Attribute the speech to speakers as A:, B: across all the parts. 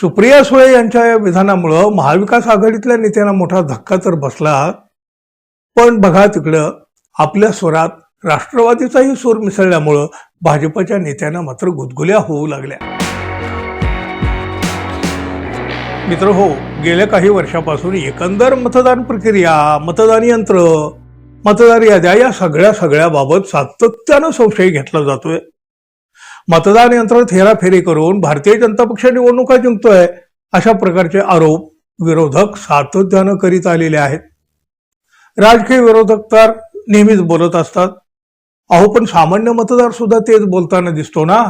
A: सुप्रिया सुळे यांच्या या विधानामुळं महाविकास आघाडीतल्या नेत्यांना मोठा धक्का तर बसला पण बघा तिकडं आपल्या स्वरात राष्ट्रवादीचाही सूर मिसळल्यामुळं भाजपच्या नेत्यांना मात्र गुदगुल्या होऊ लागल्या. मित्र हो गेल्या काही वर्षापासून एकंदर मतदान प्रक्रिया मतदान यंत्र मतदार याद्या या सगळ्या सगळ्याबाबत सातत्यानं संशय घेतला जातोय. मतदान यंत्रात हेराफेरी करून भारतीय जनता पक्ष निवडणुका जिंकतोय अशा प्रकारचे आरोप विरोधक सातत्यानं करीत आलेले आहेत. राजकीय विरोधक तर नेहमीच बोलत असतात. अहो पण सामान्य मतदार सुद्धा तेच बोलताना दिसतो ना?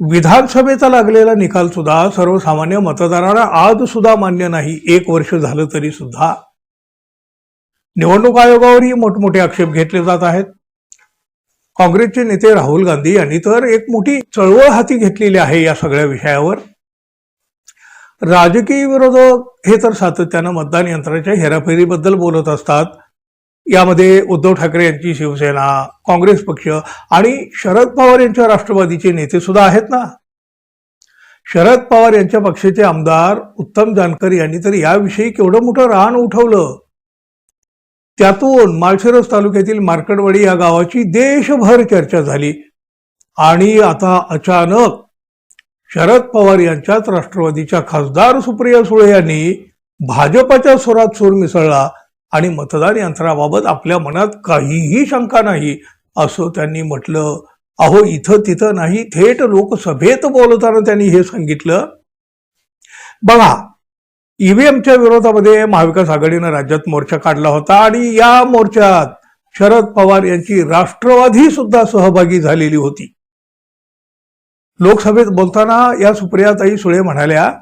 A: विधानसभेचा लागलेला निकाल सुद्धा सर्वसामान्य मतदारांना आज सुद्धा मान्य नाही एक वर्ष झालं तरी सुद्धा. निवडणूक आयोगावरही मोठमोठे आक्षेप घेतले जात आहेत. काँग्रेसचे नेते राहुल गांधी यांनी तर एक मोठी चळवळ हाती घेतलेली आहे या सगळ्या विषयावर. राजकीय विरोधक हे तर सातत्यानं मतदान यंत्राच्या हेराफेरीबद्दल बोलत असतात. यामध्ये उद्धव ठाकरे यांची शिवसेना काँग्रेस पक्ष आणि शरद पवार यांच्या राष्ट्रवादीचे नेते सुद्धा आहेत ना? शरद पवार यांच्या पक्षाचे आमदार उत्तम जानकर यांनी तर याविषयी केवढं मोठं रान उठवलं. त्यातून माळशिरस तालुक्यातील मार्कडवाडी या गावाची देशभर चर्चा झाली. आणि आता अचानक शरद पवार यांच्याच राष्ट्रवादीच्या खासदार सुप्रिया सुळे यांनी भाजपच्या स्वरात सूर मिसळला आणि मतदान यंत्राबाबत आपल्या मनात काहीही शंका नाही असं त्यांनी म्हटलं. अहो इथं तिथं नाही थेट लोकसभेत बोलताना त्यांनी हे सांगितलं. बघा ईव्हीएमच्या विरोधामध्ये महाविकास आघाडीनं राज्यात मोर्चा काढला होता आणि या मोर्चात शरद पवार यांची राष्ट्रवादी सुद्धा सहभागी झालेली होती. लोकसभेत बोलताना या सुप्रियाताई सुळे म्हणाल्या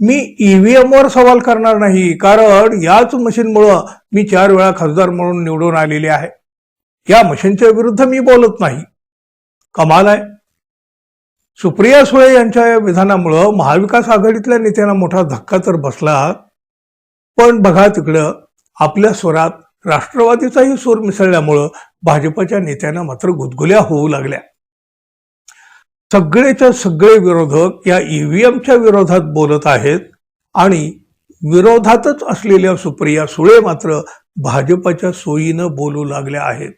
A: मी ईव्हीएमवर सवाल करणार नाही कारण याच मशीनमुळं मी चार वेळा खासदार म्हणून निवडून आलेले आहे. या मशीनच्या विरुद्ध मी बोलत नाही. कमाल आहे. सुप्रिया सुळे यांच्या या विधानामुळं महाविकास आघाडीतल्या नेत्यांना मोठा धक्का तर बसला पण बघा तिकडं आपल्या स्वरात राष्ट्रवादीचाही सूर मिसळल्यामुळं भाजपच्या नेत्यांना मात्र गुदगुल्या होऊ लागल्या. सगळेच्या सगळे विरोधक या ईव्हीएमच्या विरोधात बोलत आहेत आणि विरोधातच असलेल्या सुप्रिया सुळे मात्र भाजपच्या सोयीनं बोलू लागल्या आहेत.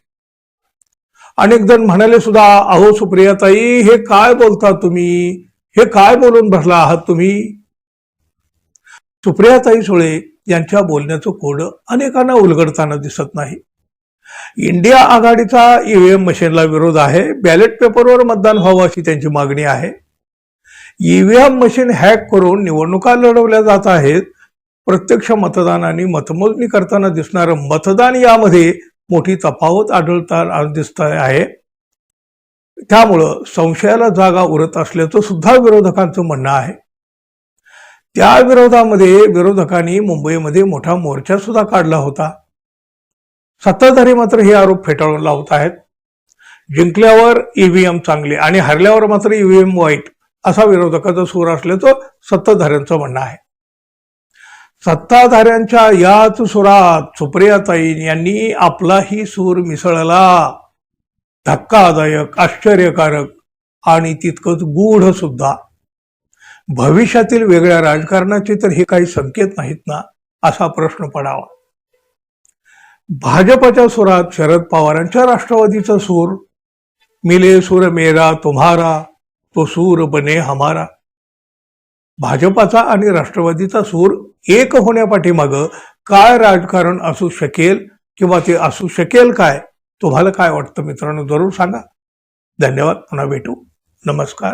A: अनेक जण म्हणाले सुद्धा अहो सुप्रियाताई हे काय बोलता तुम्ही? हे काय बोलून बसला आहात तुम्ही? सुप्रियाताई सुळे यांच्या बोलण्याचं कोड अनेकांना उलगडताना दिसत नाही. इंडिया आघाडीचा ईव्हीएम मशीनला विरोध आहे बॅलेट पेपरवर मतदान व्हावं अशी त्यांची मागणी आहे. ईव्हीएम मशीन हॅक करून निवडणुका लढवल्या जात आहेत. प्रत्यक्ष मतदान आणि मतमोजणी करताना दिसणारं मतदान यामध्ये मोठी तफावत आढळता दिसत आहे. त्यामुळं संशयाला जागा उरत असल्याचं सुद्धा विरोधकांचं म्हणणं आहे. त्या विरोधामध्ये विरोधकांनी मुंबईमध्ये मोठा मोर्चा सुद्धा काढला होता. सत्ताधारी मात्र हे आरोप फेटाळून लावत आहेत. जिंकल्यावर ईव्हीएम चांगले आणि हरल्यावर मात्र ईव्हीएम वाईट असा विरोधकाचा सूर असल्याचं सत्ताधाऱ्यांचं म्हणणं आहे. सत्ताधाऱ्यांच्या याच सुरात सुप्रियाताई यांनी आपलाही सूर मिसळला. धक्कादायक आश्चर्यकारक आणि तितकंच गूढ सुद्धा. भविष्यातील वेगळ्या राजकारणाचे तर हे काही संकेत नाहीत ना असा प्रश्न पडावा. भाजपच्या सुरात शरद पवारांच्या राष्ट्रवादीचा सूर. मिले सूर मेरा तुम्हारा तो सूर बने हमारा. भाजपाचा आणि राष्ट्रवादीचा सूर एक होण्यापाठीमागं काय राजकारण असू शकेल किंवा ते असू शकेल काय तुम्हाला काय वाटतं मित्रांनो? जरूर सांगा. धन्यवाद. पुन्हा भेटू. नमस्कार.